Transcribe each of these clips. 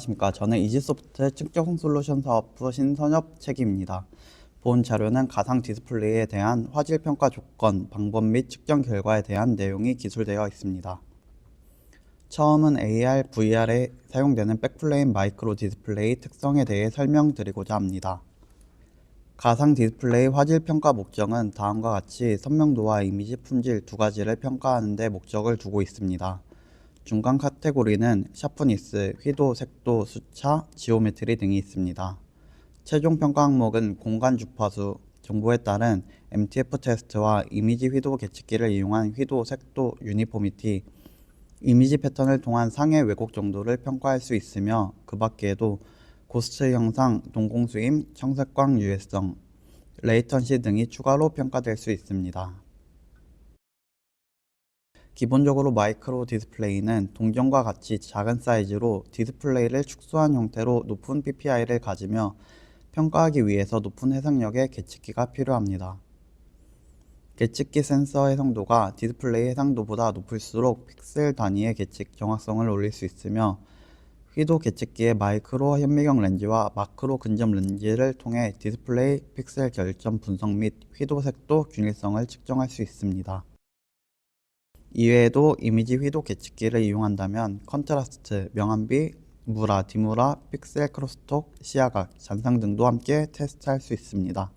안녕하십니까. 저는 이지소프트 측정 솔루션 사업부 신선엽 책임입니다. 본 자료는 가상 디스플레이에 대한 화질 평가 조건, 방법 및 측정 결과에 대한 내용이 기술되어 있습니다. 처음은 AR, VR에 사용되는 백플레인 마이크로 디스플레이 특성에 대해 설명드리고자 합니다. 가상 디스플레이 화질 평가 목적은 다음과 같이 선명도와 이미지 품질 두 가지를 평가하는 데 목적을 두고 있습니다. 중간 카테고리는 샤프니스, 휘도, 색도, 수차, 지오메트리 등이 있습니다. 최종 평가 항목은 공간 주파수, 정보에 따른 MTF 테스트와 이미지 휘도 계측기를 이용한 휘도, 색도, 유니포미티, 이미지 패턴을 통한 상해 왜곡 정도를 평가할 수 있으며 그 밖에도 고스트 형상, 동공수임, 청색광 유해성, 레이턴시 등이 추가로 평가될 수 있습니다. 기본적으로 마이크로 디스플레이는 동전과 같이 작은 사이즈로 디스플레이를 축소한 형태로 높은 PPI를 가지며 평가하기 위해서 높은 해상력의 계측기가 필요합니다. 계측기 센서 해상도가 디스플레이 해상도보다 높을수록 픽셀 단위의 계측 정확성을 올릴 수 있으며 휘도 계측기의 마이크로 현미경 렌즈와 마크로 근접 렌즈를 통해 디스플레이 픽셀 결점 분석 및 휘도 색도 균일성을 측정할 수 있습니다. 이외에도 이미지 휘도 계측기를 이용한다면 컨트라스트, 명암비, 무라, 디무라, 픽셀 크로스톡, 시야각, 잔상 등도 함께 테스트할 수 있습니다.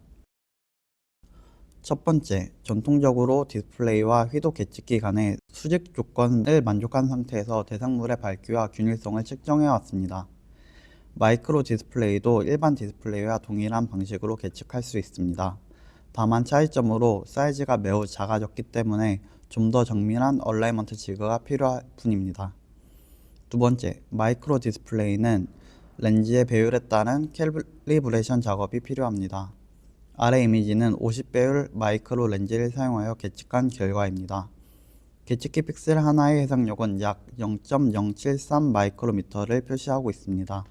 첫 번째, 전통적으로 디스플레이와 휘도 계측기 간의 수직 조건을 만족한 상태에서 대상물의 밝기와 균일성을 측정해 왔습니다. 마이크로 디스플레이도 일반 디스플레이와 동일한 방식으로 계측할 수 있습니다. 다만 차이점으로 사이즈가 매우 작아졌기 때문에 좀 더 정밀한 얼라이먼트 지그가 필요할 뿐입니다. 두 번째, 마이크로 디스플레이는 렌즈의 배율에 따른 캘리브레이션 작업이 필요합니다. 아래 이미지는 50배율 마이크로 렌즈를 사용하여 계측한 결과입니다. 계측기 픽셀 하나의 해상력은 약 0.073 마이크로미터를 표시하고 있습니다.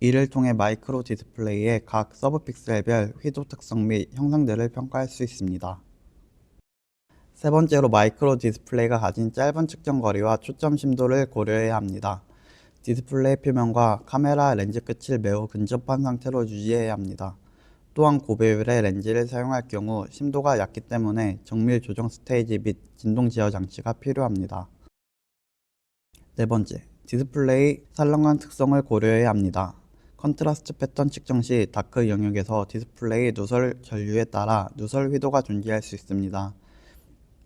이를 통해 마이크로 디스플레이의 각 서브 픽셀별 휘도 특성 및 형상들을 평가할 수 있습니다. 세 번째로 마이크로 디스플레이가 가진 짧은 측정 거리와 초점 심도를 고려해야 합니다. 디스플레이 표면과 카메라 렌즈 끝을 매우 근접한 상태로 유지해야 합니다. 또한 고배율의 렌즈를 사용할 경우 심도가 얕기 때문에 정밀 조정 스테이지 및 진동 제어 장치가 필요합니다. 네 번째, 디스플레이 살랑한 특성을 고려해야 합니다. 컨트라스트 패턴 측정 시 다크 영역에서 디스플레이 누설 전류에 따라 누설 휘도가 존재할 수 있습니다.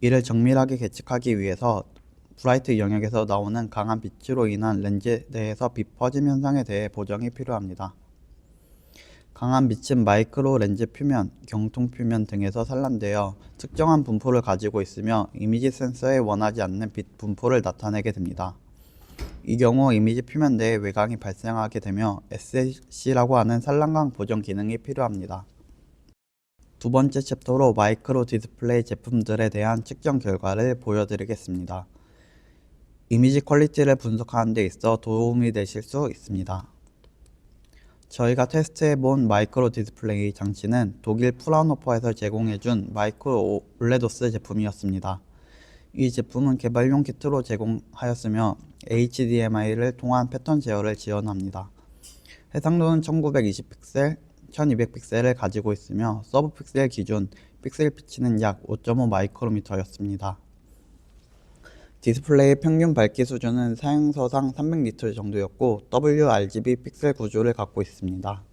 이를 정밀하게 계측하기 위해서 브라이트 영역에서 나오는 강한 빛으로 인한 렌즈 내에서 빛 퍼짐 현상에 대해 보정이 필요합니다. 강한 빛은 마이크로 렌즈 표면, 경통 표면 등에서 산란되어 특정한 분포를 가지고 있으며 이미지 센서에 원하지 않는 빛 분포를 나타내게 됩니다. 이 경우 이미지 표면 내에 외광이 발생하게 되며 SLC라고 하는 산란광 보정 기능이 필요합니다. 두 번째 챕터로 마이크로 디스플레이 제품들에 대한 측정 결과를 보여드리겠습니다. 이미지 퀄리티를 분석하는 데 있어 도움이 되실 수 있습니다. 저희가 테스트해본 마이크로 디스플레이 장치는 독일 프라운호퍼에서 제공해준 마이크로 올레도스 제품이었습니다. 이 제품은 개발용 키트로 제공하였으며 HDMI를 통한 패턴 제어를 지원합니다. 해상도는 1920픽셀, 1200픽셀을 가지고 있으며 서브 픽셀 기준 픽셀 피치는 약 5.5 마이크로미터였습니다. 디스플레이의 평균 밝기 수준은 사용서상 300니트 정도였고 WRGB 픽셀 구조를 갖고 있습니다.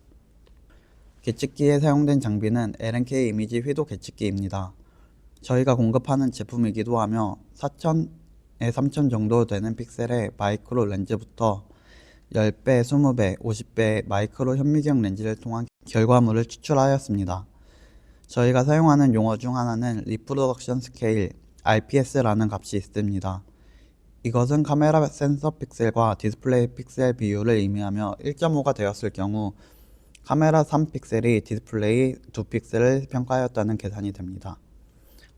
계측기에 사용된 장비는 LNK 이미지 휘도 계측기입니다. 저희가 공급하는 제품이기도 하며 4000에 3000 정도 되는 픽셀의 마이크로 렌즈부터 10배, 20배, 50배의 마이크로 현미경 렌즈를 통한 결과물을 추출하였습니다. 저희가 사용하는 용어 중 하나는 리프로덕션 스케일 RPS라는 값이 있습니다. 이것은 카메라 센서 픽셀과 디스플레이 픽셀 비율을 의미하며 1.5가 되었을 경우 카메라 3픽셀이 디스플레이 2픽셀을 평가하였다는 계산이 됩니다.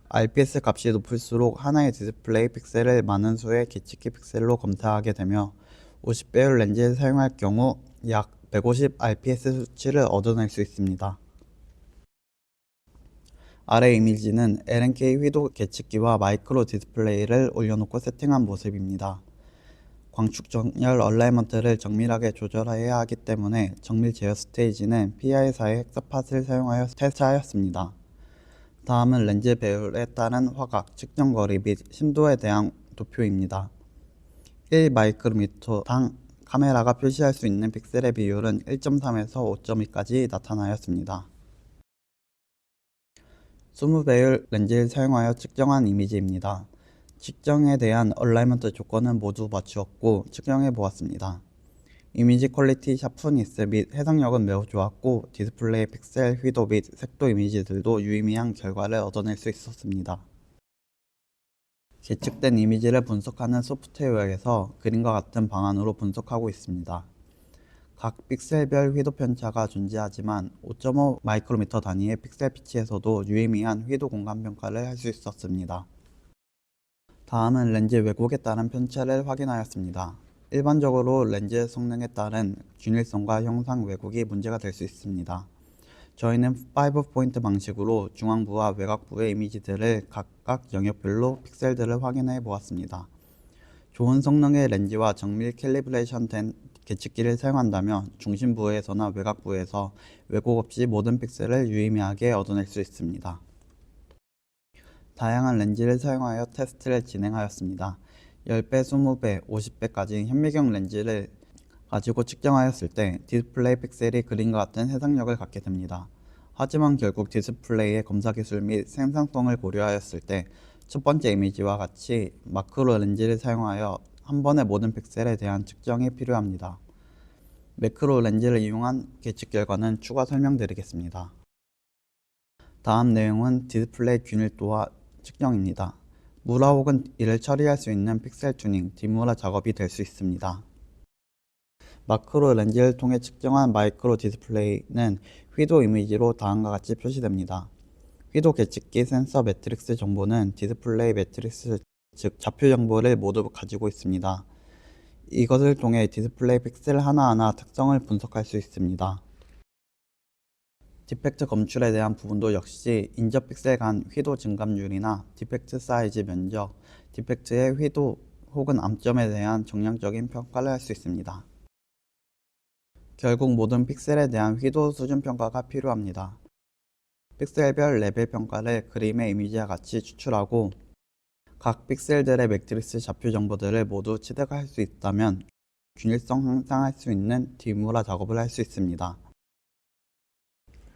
RPS 값이 높을수록 하나의 디스플레이 픽셀을 많은 수의 계측기 픽셀로 검사하게 되며 50배율 렌즈를 사용할 경우 약 150 RPS 수치를 얻어낼 수 있습니다. 아래 이미지는 LNK 휘도 계측기와 마이크로 디스플레이를 올려놓고 세팅한 모습입니다. 광축 정렬 얼라이먼트를 정밀하게 조절해야 하기 때문에 정밀 제어 스테이지는 PI사의 헥사팟을 사용하여 테스트하였습니다. 다음은 렌즈 배율에 따른 화각, 측정 거리 및 심도에 대한 도표입니다. 1마이크로미터당 카메라가 표시할 수 있는 픽셀의 비율은 1.3에서 5.2까지 나타나였습니다. 20배율 렌즈를 사용하여 측정한 이미지입니다. 측정에 대한 얼라이먼트 조건은 모두 맞추었고 측정해 보았습니다. 이미지 퀄리티 샤프니스 및 해상력은 매우 좋았고 디스플레이 픽셀 휘도 및 색도 이미지들도 유의미한 결과를 얻어낼 수 있었습니다. 계측된 이미지를 분석하는 소프트웨어에서 그림과 같은 방안으로 분석하고 있습니다. 각 픽셀별 휘도 편차가 존재하지만 5.5 마이크로미터 단위의 픽셀 피치에서도 유의미한 휘도 공간 평가를 할 수 있었습니다. 다음은 렌즈 왜곡에 따른 편차를 확인하였습니다. 일반적으로 렌즈 성능에 따른 균일성과 형상 왜곡이 문제가 될 수 있습니다. 저희는 5포인트 방식으로 중앙부와 외곽부의 이미지들을 각각 영역별로 픽셀들을 확인해 보았습니다. 좋은 성능의 렌즈와 정밀 캘리브레이션 된 계측기를 사용한다면 중심부에서나 외곽부에서 왜곡 없이 모든 픽셀을 유의미하게 얻어낼 수 있습니다. 다양한 렌즈를 사용하여 테스트를 진행하였습니다. 10배, 20배, 50배까지 현미경 렌즈를 가지고 측정하였을 때 디스플레이 픽셀이 그림과 같은 해상력을 갖게 됩니다. 하지만 결국 디스플레이의 검사 기술 및 생산성을 고려하였을 때 첫 번째 이미지와 같이 마크로 렌즈를 사용하여 한 번에 모든 픽셀에 대한 측정이 필요합니다. 매크로 렌즈를 이용한 계측 결과는 추가 설명드리겠습니다. 다음 내용은 디스플레이 균일도와 측정입니다. 무라 혹은 이를 처리할 수 있는 픽셀 튜닝, 디무라 작업이 될 수 있습니다. 마크로 렌즈를 통해 측정한 마이크로 디스플레이는 휘도 이미지로 다음과 같이 표시됩니다. 휘도 계측기 센서 매트릭스 정보는 디스플레이 매트릭스 즉 좌표 정보를 모두 가지고 있습니다. 이것을 통해 디스플레이 픽셀 하나하나 특성을 분석할 수 있습니다. 디펙트 검출에 대한 부분도 역시 인접 픽셀 간 휘도 증감률이나 디펙트 사이즈 면적, 디펙트의 휘도 혹은 암점에 대한 정량적인 평가를 할 수 있습니다. 결국 모든 픽셀에 대한 휘도 수준 평가가 필요합니다. 픽셀별 레벨 평가를 그림의 이미지와 같이 추출하고 각 픽셀들의 매트리스 좌표 정보들을 모두 취득할 수 있다면 균일성 향상할 수 있는 디무라 작업을 할 수 있습니다.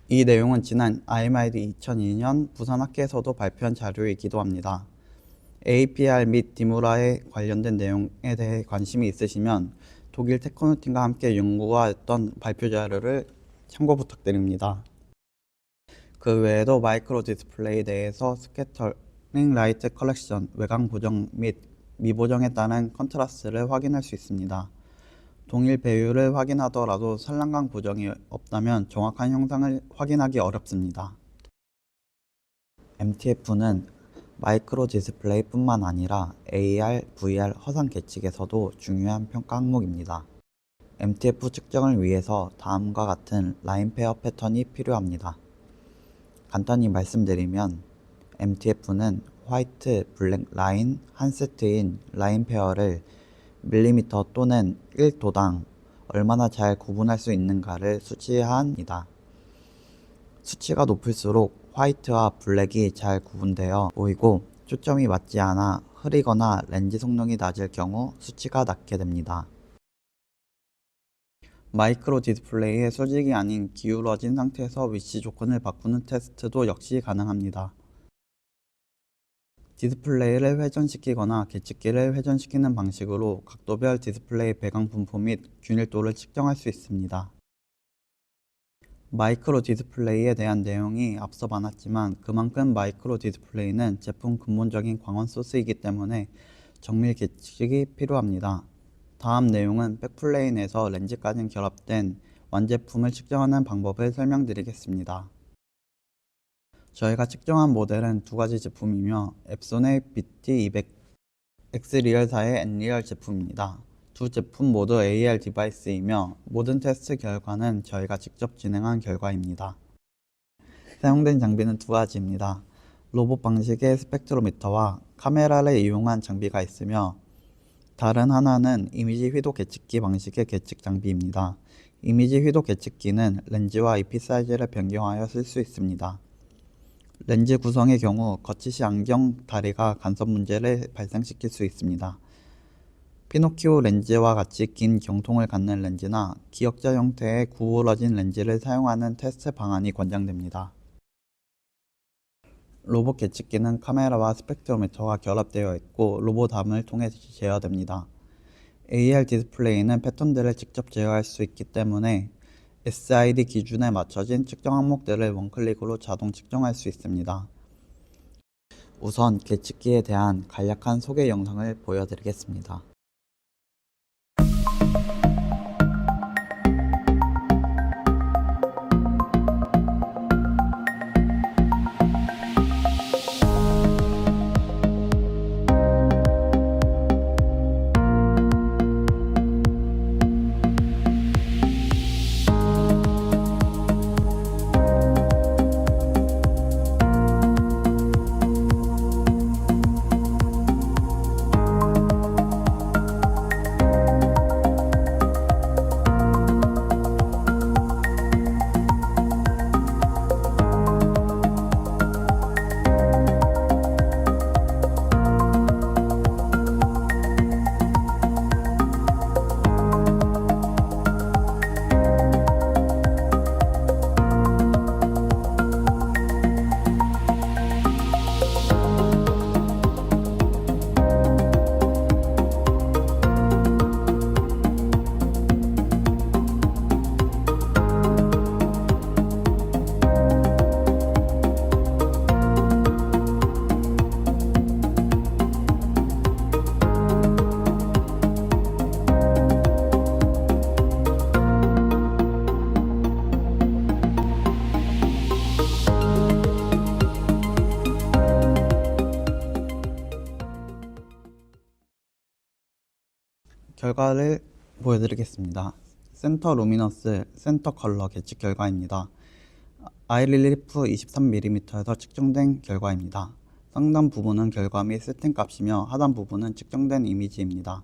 이 내용은 지난 IMID 2002년 부산학회에서도 발표한 자료이기도 합니다. APR 및 디무라에 관련된 내용에 대해 관심이 있으시면 독일 테크노팀과 함께 연구하였던 발표 자료를 참고 부탁드립니다. 그 외에도 마이크로 디스플레이 내에서 스캐터링 라이트 컬렉션, 외곽 보정 및 미보정에 따른 컨트라스트를 확인할 수 있습니다. 동일 배율을 확인하더라도 산란광 보정이 없다면 정확한 형상을 확인하기 어렵습니다. MTF는 마이크로 디스플레이뿐만 아니라 AR, VR 허상 계측에서도 중요한 평가 항목입니다. MTF 측정을 위해서 다음과 같은 라인 페어 패턴이 필요합니다. 간단히 말씀드리면 MTF는 화이트, 블랙 라인 한 세트인 라인 페어를 밀리미터 또는 1도당 얼마나 잘 구분할 수 있는가를 수치합니다. 수치가 높을수록 화이트와 블랙이 잘 구분되어 보이고 초점이 맞지 않아 흐리거나 렌즈 성능이 낮을 경우 수치가 낮게 됩니다. 마이크로 디스플레이의 수직이 아닌 기울어진 상태에서 위치 조건을 바꾸는 테스트도 역시 가능합니다. 디스플레이를 회전시키거나 계측기를 회전시키는 방식으로 각도별 디스플레이 배광 분포 및 균일도를 측정할 수 있습니다. 마이크로 디스플레이에 대한 내용이 앞서 많았지만 그만큼 마이크로 디스플레이는 제품 근본적인 광원 소스이기 때문에 정밀 계측이 필요합니다. 다음 내용은 백플레인에서 렌즈까지 결합된 완제품을 측정하는 방법을 설명드리겠습니다. 저희가 측정한 모델은 두 가지 제품이며 앱손의 BT200 X리얼사의 N리얼 제품입니다. 두 제품 모두 AR 디바이스이며 모든 테스트 결과는 저희가 직접 진행한 결과입니다. 사용된 장비는 두 가지입니다. 로봇 방식의 스펙트로미터와 카메라를 이용한 장비가 있으며 다른 하나는 이미지 휘도 계측기 방식의 계측 장비입니다. 이미지 휘도 계측기는 렌즈와 IP 사이즈를 변경하여 쓸 수 있습니다. 렌즈 구성의 경우 거치시 안경 다리가 간섭 문제를 발생시킬 수 있습니다. 피노키오 렌즈와 같이 긴 경통을 갖는 렌즈나 기역자 형태의 구부러진 렌즈를 사용하는 테스트 방안이 권장됩니다. 로봇 계측기는 카메라와 스펙트로미터가 결합되어 있고 로봇암을 통해 제어됩니다. AR 디스플레이는 패턴들을 직접 제어할 수 있기 때문에 SID 기준에 맞춰진 측정 항목들을 원클릭으로 자동 측정할 수 있습니다. 우선 계측기에 대한 간략한 소개 영상을 보여드리겠습니다. 결과를 보여드리겠습니다. 센터 루미너스, 센터 컬러 계측 결과입니다. 아이릴리프 23mm에서 측정된 결과입니다. 상단 부분은 결과 및 세팅 값이며 하단 부분은 측정된 이미지입니다.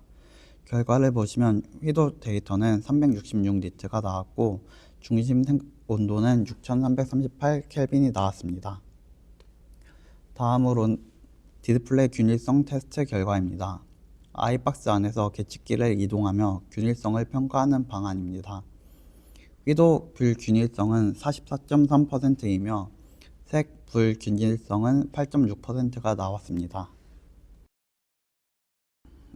결과를 보시면 휘도 데이터는 366 니트가 나왔고 중심 생- 온도는 6338 켈빈이 나왔습니다. 다음으로 디스플레이 균일성 테스트 결과입니다. 아이박스 안에서 계측기를 이동하며 균일성을 평가하는 방안입니다. 휘도 불균일성은 44.3%이며 색 불균일성은 8.6%가 나왔습니다.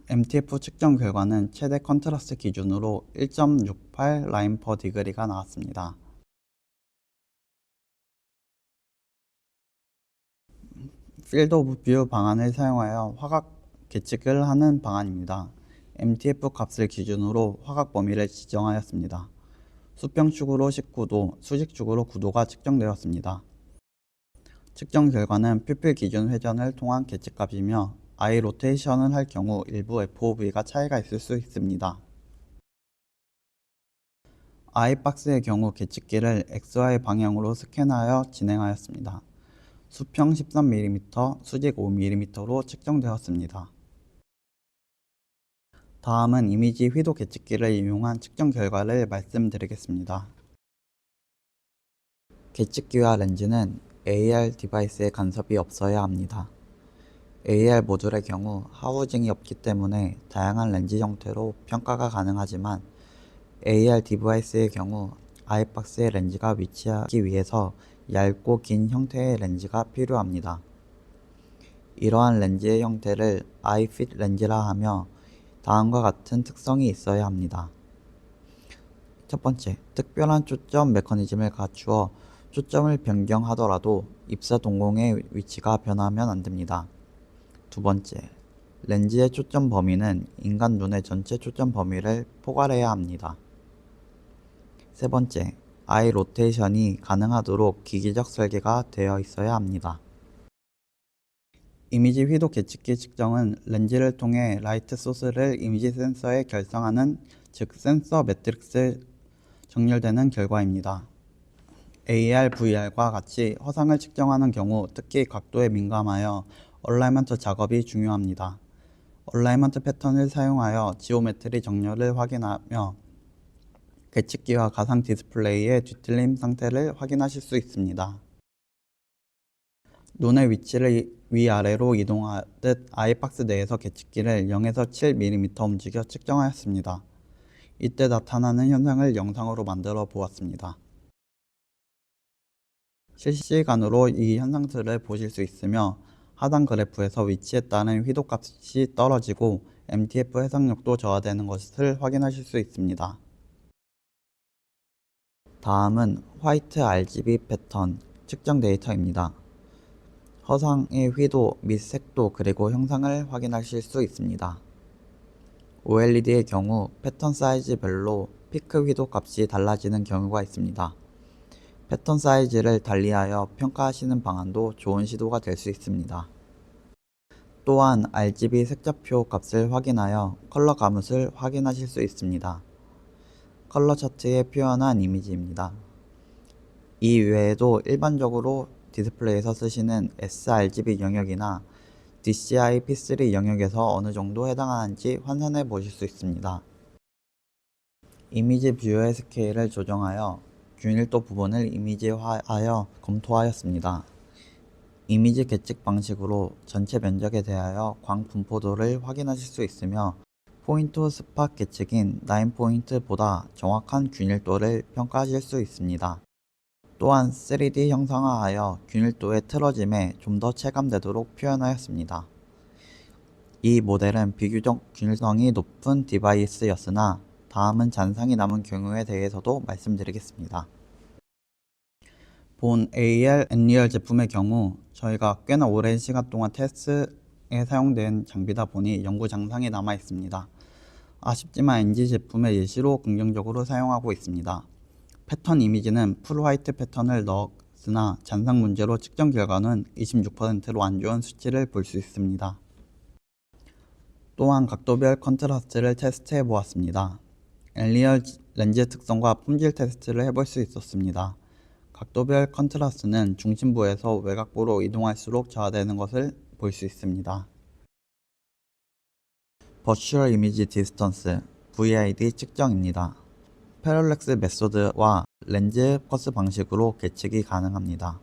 MTF 측정 결과는 최대 컨트라스트 기준으로 1.68 라인 퍼 디그리가 나왔습니다. 필드 오브 뷰 방안을 사용하여 화각 계측을 하는 방안입니다. MTF 값을 기준으로 화각 범위를 지정하였습니다. 수평축으로 19도, 수직축으로 9도가 측정되었습니다. 측정 결과는 퓨필 기준 회전을 통한 계측값이며 아이 로테이션을 할 경우 일부 FOV가 차이가 있을 수 있습니다. 아이 박스의 경우 계측기를 XY 방향으로 스캔하여 진행하였습니다. 수평 13mm, 수직 5mm로 측정되었습니다. 다음은 이미지 휘도 계측기를 이용한 측정 결과를 말씀드리겠습니다. 계측기와 렌즈는 AR 디바이스에 간섭이 없어야 합니다. AR 모듈의 경우 하우징이 없기 때문에 다양한 렌즈 형태로 평가가 가능하지만 AR 디바이스의 경우 아이박스의 렌즈가 위치하기 위해서 얇고 긴 형태의 렌즈가 필요합니다. 이러한 렌즈의 형태를 아이핏 렌즈라 하며 다음과 같은 특성이 있어야 합니다. 첫 번째, 특별한 초점 메커니즘을 갖추어 초점을 변경하더라도 입사 동공의 위치가 변하면 안 됩니다. 두 번째, 렌즈의 초점 범위는 인간 눈의 전체 초점 범위를 포괄해야 합니다. 세 번째, 아이 로테이션이 가능하도록 기기적 설계가 되어 있어야 합니다. 이미지 휘도 계측기 측정은 렌즈를 통해 라이트 소스를 이미지 센서에 결성하는 즉 센서 매트릭스 정렬되는 결과입니다. AR, VR과 같이 허상을 측정하는 경우 특히 각도에 민감하여 얼라이먼트 작업이 중요합니다. 얼라이먼트 패턴을 사용하여 지오메트리 정렬을 확인하며 계측기와 가상 디스플레이의 뒤틀림 상태를 확인하실 수 있습니다. 눈의 위치를 위아래로 이동하듯 아이박스 내에서 계측기를 0에서 7mm 움직여 측정하였습니다. 이때 나타나는 현상을 영상으로 만들어 보았습니다. 실시간으로 이 현상들을 보실 수 있으며 하단 그래프에서 위치에 따른 휘도값이 떨어지고 MTF 해상력도 저하되는 것을 확인하실 수 있습니다. 다음은 화이트 RGB 패턴 측정 데이터입니다. 허상의 휘도 및 색도 그리고 형상을 확인하실 수 있습니다. OLED의 경우 패턴 사이즈별로 피크 휘도 값이 달라지는 경우가 있습니다. 패턴 사이즈를 달리하여 평가하시는 방안도 좋은 시도가 될 수 있습니다. 또한 RGB 색자표 값을 확인하여 컬러 가뭇을 확인하실 수 있습니다. 컬러 차트에 표현한 이미지입니다. 이 외에도 일반적으로 디스플레이에서 쓰시는 sRGB 영역이나 DCI P3 영역에서 어느 정도 해당하는지 환산해 보실 수 있습니다. 이미지 뷰어의 스케일을 조정하여 균일도 부분을 이미지화하여 검토하였습니다. 이미지 계측 방식으로 전체 면적에 대하여 광 분포도를 확인하실 수 있으며 포인트 스팟 계측인 9포인트보다 정확한 균일도를 평가하실 수 있습니다. 또한 3D 형상화하여 균일도의 틀어짐에 좀 더 체감되도록 표현하였습니다. 이 모델은 비교적 균일성이 높은 디바이스였으나 다음은 잔상이 남은 경우에 대해서도 말씀드리겠습니다. 본 AR N리얼 제품의 경우 저희가 꽤나 오랜 시간 동안 테스트에 사용된 장비다 보니 연구 장상이 남아 있습니다. 아쉽지만 NG 제품의 예시로 긍정적으로 사용하고 있습니다. 패턴 이미지는 풀 화이트 패턴을 넣었으나 잔상 문제로 측정 결과는 26%로 안 좋은 수치를 볼 수 있습니다. 또한 각도별 컨트라스트를 테스트해 보았습니다. 엘리얼 렌즈 특성과 품질 테스트를 해볼 수 있었습니다. 각도별 컨트라스트는 중심부에서 외곽부로 이동할수록 저하되는 것을 볼 수 있습니다. 버추얼 이미지 디스턴스 VID 측정입니다. 패럴렉스 메소드와 렌즈 포커스 방식으로 계측이 가능합니다.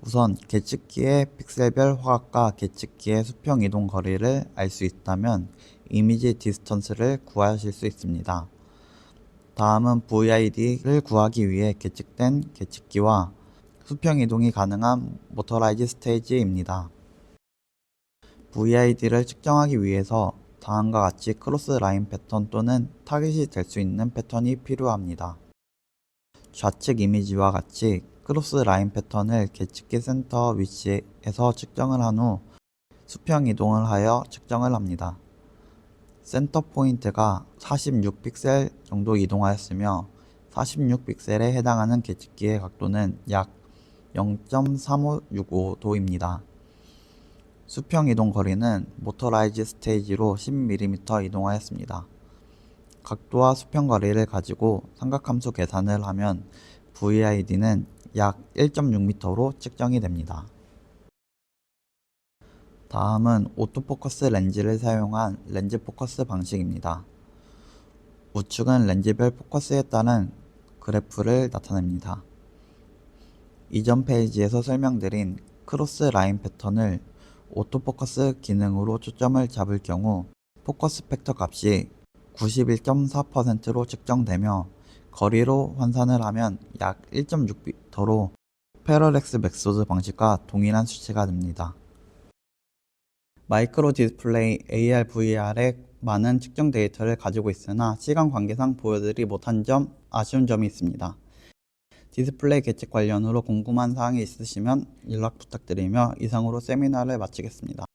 우선 계측기의 픽셀별 화각과 계측기의 수평 이동 거리를 알 수 있다면 이미지 디스턴스를 구하실 수 있습니다. 다음은 VID를 구하기 위해 계측된 계측기와 수평 이동이 가능한 모터라이즈 스테이지입니다. VID를 측정하기 위해서 다음과 같이 크로스 라인 패턴 또는 타깃이 될 수 있는 패턴이 필요합니다. 좌측 이미지와 같이 크로스 라인 패턴을 계측기 센터 위치에서 측정을 한 후 수평 이동을 하여 측정을 합니다. 센터 포인트가 46픽셀 정도 이동하였으며 46픽셀에 해당하는 계측기의 각도는 약 0.3565도입니다. 수평 이동 거리는 모터라이즈 스테이지로 10mm 이동하였습니다. 각도와 수평 거리를 가지고 삼각함수 계산을 하면 VID는 약 1.6m로 측정이 됩니다. 다음은 오토포커스 렌즈를 사용한 렌즈 포커스 방식입니다. 우측은 렌즈별 포커스에 따른 그래프를 나타냅니다. 이전 페이지에서 설명드린 크로스 라인 패턴을 오토포커스 기능으로 초점을 잡을 경우 포커스 팩터 값이 91.4%로 측정되며 거리로 환산을 하면 약 1.6m로 패러렉스 맥소드 방식과 동일한 수치가 됩니다. 마이크로 디스플레이 AR, VR의 많은 측정 데이터를 가지고 있으나 시간 관계상 보여드리지 못한 점 아쉬운 점이 있습니다. 디스플레이 계측 관련으로 궁금한 사항이 있으시면 연락 부탁드리며 이상으로 세미나를 마치겠습니다.